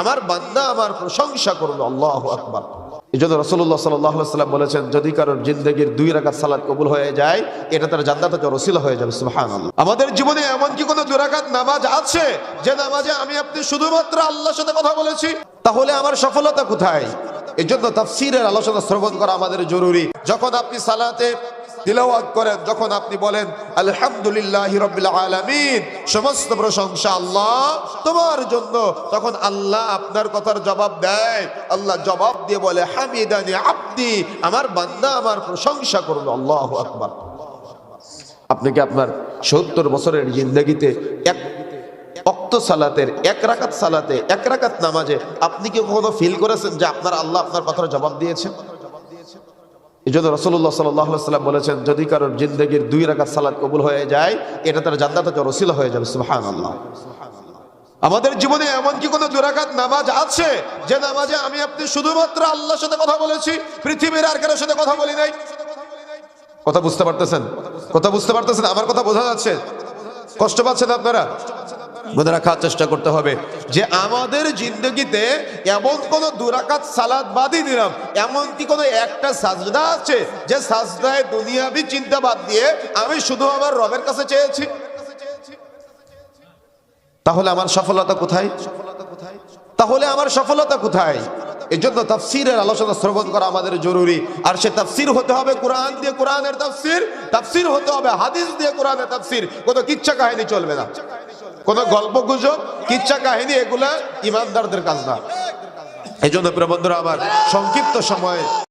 আমার বান্দা আমার প্রশংসা করবে, আল্লাহ আকবার। এই জন্য রসুল্লাহ সাল্লাম বলেছেন, যদি কারোর জিন্দগির দুই রাকাত সালাদ কবুল হয়ে যায়, এটা তার জান্নাতে রসিলা হয়ে যাবে সুহান আমাদের জীবনে এমন কি কোনো দুরাকাত নামাজ আছে? যে নামাজে আমি আপনি শুধুমাত্র আল্লাহর সাথে কথা বলেছি? তাহলে আমার সফলতা কোথায়? এই জন্য তাফসিরের আলোচনা শ্রবণ করা আমাদের জরুরি। যখন আপনি সালাতে তিলাওয়াত করেন, যখন আপনি বলেন, আলহামদুলিল্লাহ রবিল আলামিন সমস্ত প্রশংসা আল্লাহ তোমার জন্য। তখন আল্লাহ আপনার কথার জবাব দেয়। আল্লাহ জবাব দিয়ে বলে, হামিদানি আপনি আমার বান্দা আমার প্রশংসা করল। আল্লাহ আকবার। আপনি কি আপনার সত্তর বছরের জিন্দগিতে এক অক্ত সালাতের, এক রাকাত সালাতে, এক রাকাত নামাজে আপনি কি কখনো ফিল করেছেন যে আপনার আল্লাহ আপনার কথার জবাব দিয়েছেন? এই জন্য রসুল্লাহ সাল্লাম বলেছেন, যদি কারোর জিন্দগির দুই রাকাত সালাত কবুল হয়ে যায়, এটা তার জান্নাতে রসিলা হয়ে যাবে। সুহান আল্লাহ আমাদের জীবনে এমন কি কোনো দুরাকাত নামাজ আছে, যে নামাজে আমি আপনি শুধুমাত্র আল্লাহর সাথে কথা বলেছি, পৃথিবীর আর কারোর সাথে কথা বলি নাই? কথা বুঝতে পারতেছেন? কথা বুঝতে পারতেছেন? আমার কথা বোঝা যাচ্ছে? কষ্ট পাচ্ছেন আপনারা? মনে রাখার চেষ্টা করতে হবে যে আমাদের জিন্দগিতে এমন কোন দুরাকাত সালাদ বাদই দিলাম। এমন কি কোনো একটা সাজদা আছে যে সাজদায় দুনিয়াবি চিন্তা বাদ দিয়ে আমি শুধু আমার রবের কাছে চেয়েছি? তাহলে আমার সফলতা কোথায়? তাহলে আমার সফলতা কোথায়? এই জন্য তাফসিরের আলোচনা শ্রবণ করা আমাদের জরুরি। আর সে তাফসির হতে হবে কোরআন দিয়ে কোরআনের তাফসির তাফসির হতে হবে হাদিস দিয়ে কোরআনের তাফসির। কোনো কিচ্ছা কাহিনী চলবে না। কোনো গল্প গুজব, কিচ্ছা কাহিনী এগুলা ইমানদারদের কাজ না। এই জন্য প্রবন্ধরা বন্ধুরা, আমার সংক্ষিপ্ত সময়ে